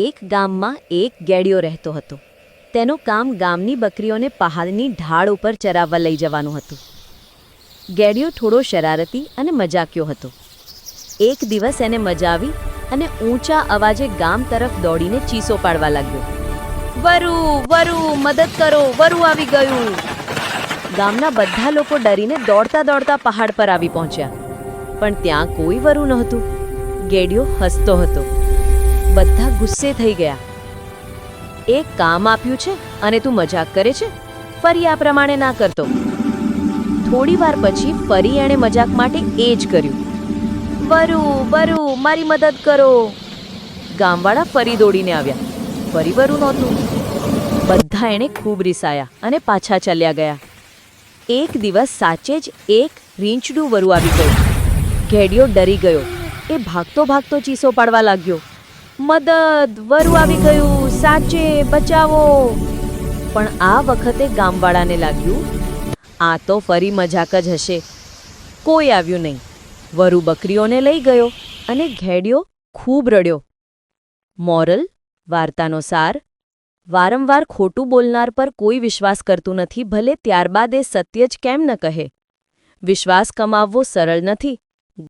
એક ગામમાં એક ગેડિયો રહેતો હતો. તેનું કામ ગામની બકરીઓને પહાડની ઢાળ ઉપર ચરાવવા લઈ જવાનું હતું. ગેડિયો થોડો શરારતી અને મજાક્યો હતો. એક દિવસ એને મજાવી અને ઊંચા અવાજે ગામ તરફ દોડીને ચીસો પાડવા લાગ્યો. વરુ વરુ, મદદ કરો, વરુ આવી ગયું. ગામના બધા લોકો ડરીને દોડતા દોડતા પહાડ પર આવી પહોંચ્યા. પણ ત્યાં કોઈ વરુ નહોતું. ગેડિયો હસતો હતો. બધા ગુસ્સે થઈ ગયા. એક કામ આપ્યું છે અને તું મજાક કરે છે? ફરી આ પ્રમાણે ના કરતો. થોડી વાર પછી ફરી એણે મજાક માટે એ જ કર્યું. વરુ વરુ, મારી મદદ કરો. ગામવાળા ફરી દોડીને આવ્યા. ફરી વરુ નહોતું. બધા એણે ખૂબ રીસાયા અને પાછા ચાલ્યા ગયા. એક દિવસ સાચે જ એક રીંછડું વરુ આવી ગયું. ઘેડિયો ડરી ગયો. એ ભાગતો ભાગતો ચીસો પાડવા લાગ્યો. મદદ, વરુ આવી ગયું, સાચે બચાવો. પણ આ વખતે ગામવાળાને લાગ્યું, આ તો ફરી મજાક જ હશે. કોઈ આવ્યું નહીં. વરુ બકરીઓને લઈ ગયો અને ઘેડિયો, ખૂબ રડ્યો. મોરલ, વાર્તાનો સાર. વારંવાર ખોટું બોલનાર પર કોઈ વિશ્વાસ કરતું નથી, ભલે ત્યારબાદ એ સત્ય જ કેમ ન કહે. વિશ્વાસ કમાવવો સરળ નથી.